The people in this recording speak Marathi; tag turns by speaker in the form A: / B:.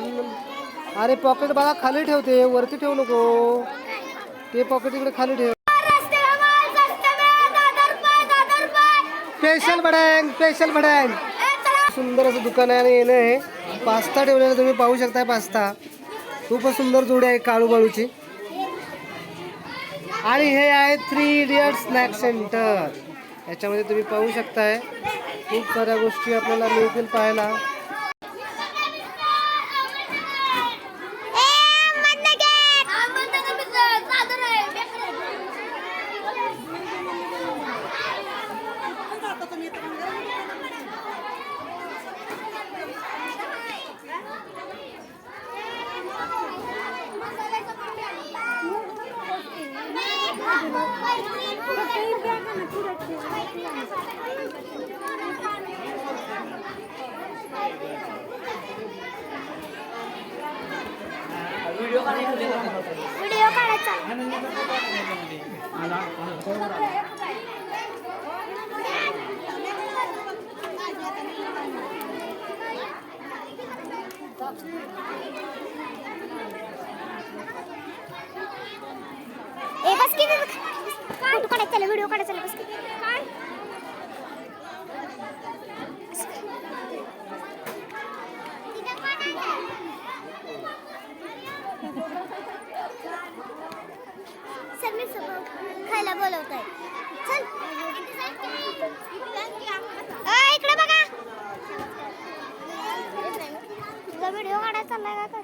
A: अरे पॉकेट बघा खाली ठेवते वरती ठेवू नको. ते पॉकेट इकडे खाली ठेव. स्पेशल भडंग स्पेशल भडंग सुंदर असं दुकान आहे आणि येणं आहे पास्ता ठेवलेला तुम्ही पाहू शकता पास्ता. खूपच सुंदर जोडी आहे काळू बाळूची. आणि हे आहे थ्री इडियट स्नॅक सेंटर याच्यामध्ये तुम्ही पाहू शकताय. खूप साऱ्या गोष्टी आपल्याला मिळतील पाहायला.
B: व्हिडिओ काढायचा ए बस की फोटो काढायचा व्हिडिओ काढायचा बस की काय चल मी खायला बोलवतोय. चल. इकडे बघा. तुझा व्हिडिओ काढायचा चाललाय का?